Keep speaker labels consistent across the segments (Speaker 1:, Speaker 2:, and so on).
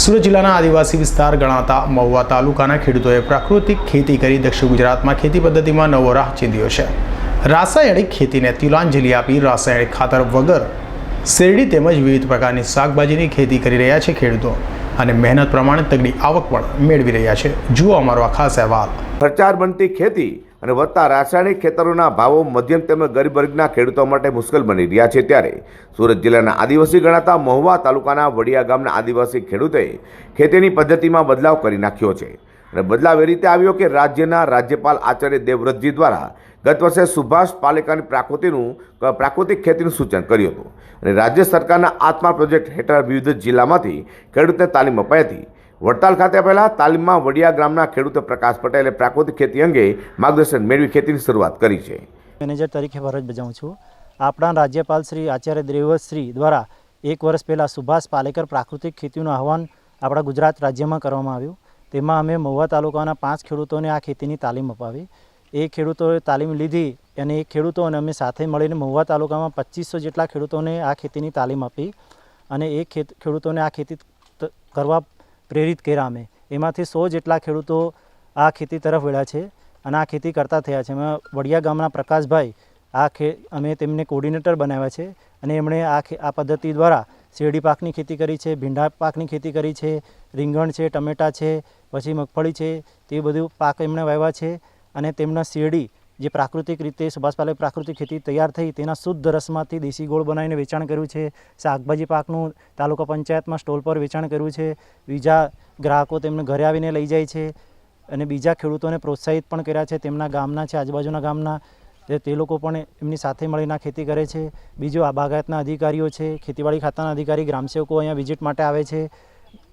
Speaker 1: સુરત જિલ્લાના આદિવાસી વિસ્તાર ગણાતા મહુવા તાલુકાના ખેડૂતોએ પ્રાકૃતિક ખેતી કરી દક્ષિણ ગુજરાતમાં ખેતી પદ્ધતિમાં નવો રાહ ચીંધ્યો છે. રાસાયણિક ખેતીને તિલાંજલિ આપી રાસાયણિક ખાતર વગર શેરડી તેમજ વિવિધ પ્રકારની શાકભાજીની ખેતી કરી રહ્યા છે ખેડૂતો અને મહેનત પ્રમાણે તગડી આવક પણ મેળવી રહ્યા છે. જુઓ અમારો આ ખાસ અહેવાલ.
Speaker 2: પ્રચાર બનતી ખેતી અને વધતા રાસાયણિક ખેતરોના ભાવો મધ્યમ તેમજ ગરીબ વર્ગના ખેડૂતો માટે મુશ્કેલ બની રહ્યા છે ત્યારે સુરત જિલ્લાના આદિવાસી ગણાતા મહુવા તાલુકાના વડિયા ગામના આદિવાસી ખેડૂતોએ ખેતીની પદ્ધતિમાં બદલાવ કરી નાખ્યો છે. અને બદલાવ એ રીતે આવ્યો કે રાજ્યના રાજ્યપાલ આચાર્ય દેવવ્રતજી દ્વારા ગત વર્ષે સુભાષ પાલેકાની પ્રાકૃતિનું પ્રાકૃતિક ખેતીનું સૂચન કર્યું હતું. અને રાજ્ય સરકારના આત્મા પ્રોજેક્ટ હેઠળ વિવિધ જિલ્લામાંથી ખેડૂતને તાલીમ અપાઈ હતી. વડતાલ ખાતે પહેલા તાલીમમાં વડિયા ગ્રામના ખેડૂત પ્રકાશ પટેલે પ્રાકૃતિક ખેતી અંગે માર્ગદર્શન મેળવી ખેતીની શરૂઆત કરી છે.
Speaker 3: મેનેજર તરીકે ફરજ બજાવું છું. આપણા રાજ્યપાલ શ્રી આચાર્ય દેવવ્રત દ્વારા એક વર્ષ પહેલાં સુભાષ પાલેકર પ્રાકૃતિક ખેતીનું આહવાન આપણા ગુજરાત રાજ્યમાં કરવામાં આવ્યું. તેમાં અમે મહુવા તાલુકાના પાંચ ખેડૂતોને આ ખેતીની તાલીમ અપાવી. એ ખેડૂતોએ તાલીમ લીધી અને એ ખેડૂતો અને અમે સાથે મળીને મહુવા તાલુકામાં પચીસો જેટલા ખેડૂતોને આ ખેતીની તાલીમ આપી અને એ ખેત, ખેડૂતોને આ ખેતી કરવા પ્રેરિત કર્યા અમે. એમાંથી સો જેટલા ખેડૂતો આ ખેતી તરફ વળ્યા છે અને આ ખેતી કરતા થયા છે. એમાં વડિયા ગામના પ્રકાશભાઈ આ ખે અમે તેમને કોર્ડિનેટર બનાવ્યા છે અને એમણે આ આ પદ્ધતિ દ્વારા શેરડી પાકની ખેતી કરી છે, ભીંડા પાકની ખેતી કરી છે, રીંગણ છે, ટમેટાં છે, પછી મગફળી છે, તે બધું પાક એમણે વાવ્યા છે અને તેમના શેરડી જે પ્રાકૃતિક રીતે સુભાષ પાલેક પ્રાકૃતિક ખેતી તૈયાર થઈ તેના શુદ્ધ રસમાંથી દેશી ગોળ બનાવીને વેચાણ કર્યું છે. શાકભાજી પાકનું તાલુકા પંચાયતમાં સ્ટોલ પર વેચાણ કર્યું છે. બીજા ગ્રાહકો તેમને ઘરે આવીને લઈ જાય છે અને બીજા ખેડૂતોને પ્રોત્સાહિત પણ કર્યા છે. તેમના ગામના છે, આજુબાજુના ગામના તે લોકો પણ એમની સાથે મળીને ખેતી કરે છે. બીજો આ બાગાયતના અધિકારીઓ છે, ખેતીવાડી ખાતાના અધિકારી, ગ્રામસેવકો અહીંયા વિઝિટ માટે આવે છે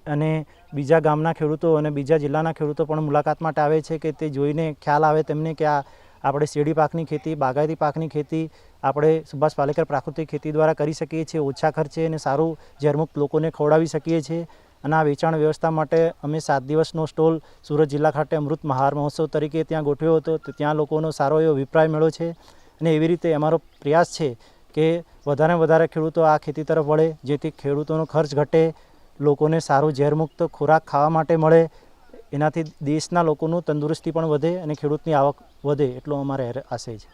Speaker 3: અને બીજા ગામના ખેડૂતો અને બીજા જિલ્લાના ખેડૂતો પણ મુલાકાત માટે આવે છે કે તે જોઈને ખ્યાલ આવે તેમને કે આ આપણે શેરડી પાકની ખેતી, બાગાયતી પાકની ખેતી, આપણે સુભાષ પાલેકર પ્રાકૃતિક ખેતી દ્વારા કરી શકીએ છીએ, ઓછા ખર્ચે અને સારું ઝેરમુક્ત લોકોને ખવડાવી શકીએ છીએ. અને આ વેચાણ વ્યવસ્થા માટે અમે સાત દિવસનો સ્ટોલ સુરત જિલ્લા ખાતે અમૃત મહાર મહોત્સવ તરીકે ત્યાં ગોઠવ્યો હતો. તો ત્યાં લોકોનો સારો એવો અભિપ્રાય મળ્યો છે. અને એવી રીતે અમારો પ્રયાસ છે કે વધારે વધારે ખેડૂતો આ ખેતી તરફ વળે, જેથી ખેડૂતોનો ખર્ચ ઘટે, લોકોને સારું ઝેરમુક્ત ખોરાક ખાવા માટે મળે એનાથી દેશના લોકોનું તંદુરસ્તી પણ વધે અને ખેડૂતની આવક વધે એટલો અમારે આશય છે.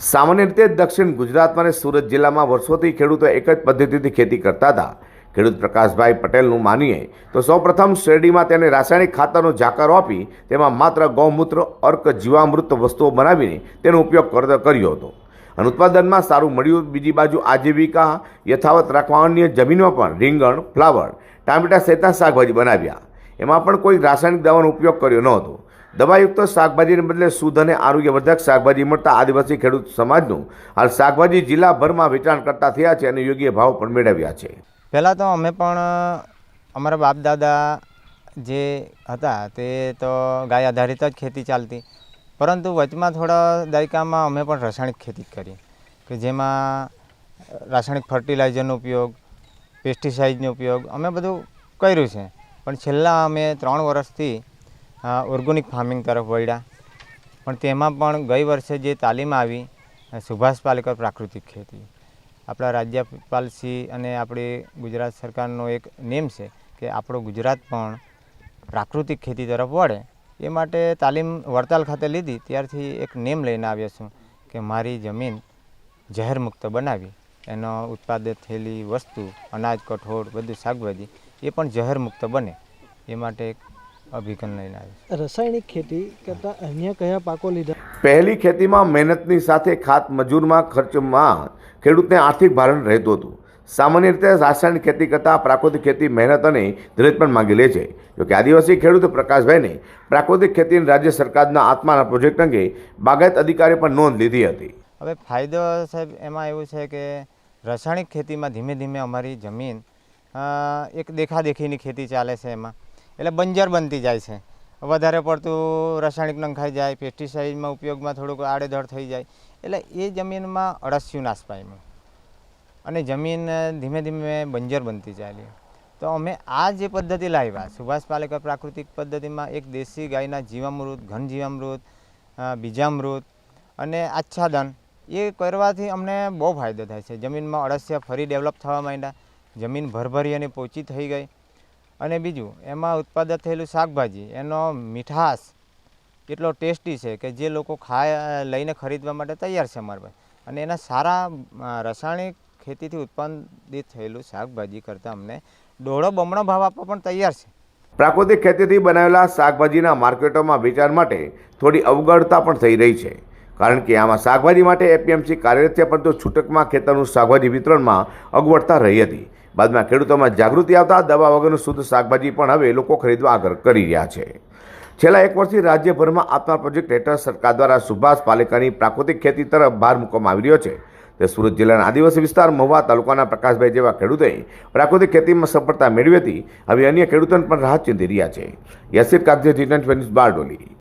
Speaker 2: સામાન્ય રીતે દક્ષિણ ગુજરાતમાં અને સુરત જિલ્લામાં વર્ષોથી ખેડૂતો એક જ પદ્ધતિથી ખેતી કરતા હતા. ખેડૂત પ્રકાશભાઈ પટેલનું માનીએ તો સૌપ્રથમ શેરડીમાં તેને રાસાયણિક ખાતરનો જાકારો આપી તેમાં માત્ર ગૌમૂત્ર, અર્ક, જીવામૃત વસ્તુઓ બનાવીને તેનો ઉપયોગ કર- કર્યો હતો. અને ઉત્પાદનમાં સારું મળ્યું. બીજી બાજુ આજીવિકા યથાવત રાખવા અન્ય જમીનમાં પણ રીંગણ, ફ્લાવર, ટામેટા સહિતના શાકભાજી બનાવ્યા. એમાં પણ કોઈ રાસાયણિક દવાનો ઉપયોગ કર્યો ન હતો. દવાયુક્ત શાકભાજીને બદલે શુદ્ધ અને આરોગ્યવર્ધક શાકભાજી મળતા આદિવાસી ખેડૂત સમાજનું હાલ શાકભાજી જિલ્લાભરમાં વેચાણ કરતા થયા છે અને યોગ્ય ભાવ પણ મેળવ્યા છે.
Speaker 4: પહેલાં તો અમે પણ, અમારા બાપ દાદા જે હતા તે તો ગાય આધારિત જ ખેતી ચાલતી. પરંતુ વચમાં થોડા દાયકામાં અમે પણ રાસાયણિક ખેતી કરી. કે જેમાં રાસાયણિક ફર્ટિલાઇઝરનો ઉપયોગ પેસ્ટિસાઇડનો ઉપયોગ, અમે બધું કર્યું છે. પણ છેલ્લા અમે ત્રણ વર્ષથી ઓર્ગોનિક ફાર્મિંગ તરફ વળ્યા. પણ તેમાં પણ ગઈ વર્ષે જે તાલીમ આવી સુભાષ પાલેકર પ્રાકૃતિક ખેતી. આપણા રાજ્યપાલશ્રી અને આપણી ગુજરાત સરકારનો એક નેમ છે કે આપણો ગુજરાત પણ પ્રાકૃતિક ખેતી તરફ વળે. એ માટે તાલીમ વડતાલ ખાતે લીધી. ત્યારથી એક નેમ લઈને આવ્યા છું કે મારી જમીન ઝેરમુક્ત બનાવી. એનો ઉત્પાદિત થયેલી વસ્તુ, અનાજ, કઠોળ, બધું શાકભાજી એ પણ જહેરમુક્ત બને. એ માટે એક અભિગમ લઈને આવે
Speaker 5: રાસાયણિક ખેતી કરતાં અન્ય કયા પાકો લીધા?
Speaker 2: પહેલી ખેતીમાં મહેનતની સાથે ખાત મજૂરમાં ખર્ચમાં ખેડૂતને આર્થિક ભારણ રહેતું હતું. સામાન્ય રીતે રાસાયણિક ખેતી કરતાં પ્રાકૃતિક ખેતી મહેનત અને ધીરજ પણ માંગી લે છે. જોકે આદિવાસી ખેડૂત પ્રકાશભાઈને પ્રાકૃતિક ખેતીની રાજ્ય સરકારના આત્માના પ્રોજેક્ટ અંગે બાગાયત અધિકારી પણ નોંધ લીધી હતી.
Speaker 4: હવે ફાયદો સાહેબ એમાં એવું છે કે રાસાયણિક ખેતીમાં ધીમે ધીમે અમારી જમીન એક દેખાદેખીની ખેતી ચાલે છે એમાં. એટલે બંજર બનતી જાય છે. વધારે પડતું રાસાયણિક નંખાઈ જાય, પેસ્ટિસાઇડમાં ઉપયોગમાં થોડુંક આડેધડ થઈ જાય. એટલે એ જમીનમાં અળસિયું નાશ પામ્યું અને જમીન ધીમે ધીમે બંજર બનતી ચાલી. તો અમે આ જે પદ્ધતિ લાવ્યા, સુભાષ પાલેકર પ્રાકૃતિક પદ્ધતિમાં એક દેશી ગાયના જીવામૃત, ઘન જીવામૃત બીજામૃત અને આચ્છાદન, એ કરવાથી અમને બહુ ફાયદો થાય છે. જમીનમાં અળસિયા ફરી ડેવલપ થવા માંડ્યા. જમીન ભરભરી અને પોચી થઈ ગઈ. અને બીજું, એમાં ઉત્પાદન થયેલું શાકભાજી, એનો મીઠાશ એટલો ટેસ્ટી છે કે જે લોકો ખાય, લઈને ખરીદવા માટે તૈયાર છે અમારા પાસે. અને એના સારા રાસાયણિક ખેતીથી ઉત્પાદિત થયેલું શાકભાજી કરતાં અમને દોઢો બમણો ભાવ આપવા પણ તૈયાર છે.
Speaker 2: પ્રાકૃતિક ખેતીથી બનાવેલા શાકભાજીના માર્કેટોમાં વેચાણ માટે થોડી અવગણતા પણ થઈ રહી છે. કારણ કે આમાં શાકભાજી માટે એપીએમસી કાર્યરત છે, પરંતુ છૂટકમાં ખેતરનું શાકભાજી વિતરણમાં અગવડતા રહી હતી. બાદમાં ખેડૂતોમાં જાગૃતિ આવતા દવા વગરનું શુદ્ધ શાકભાજી પણ હવે લોકો ખરીદવા આગ્રહ કરી રહ્યા છે. છેલ્લા એક વર્ષથી રાજ્યભરમાં આત્મા પ્રોજેક્ટ હેઠળ સરકાર દ્વારા સુભાષ પાલેકરની પ્રાકૃતિક ખેતી તરફ ભાર મૂકવામાં આવી રહ્યો છે. તે સુરત જિલ્લાના આદિવાસી વિસ્તાર, મહુવા તાલુકાના પ્રકાશભાઈ જેવા ખેડૂતોએ પ્રાકૃતિક ખેતીમાં સફળતા મેળવી હતી. હવે અન્ય ખેડૂતોને પણ રાહત ચીંધી રહ્યા છે. યસીર કાગજે ટી ટ્વેન્ટી બારડોલી.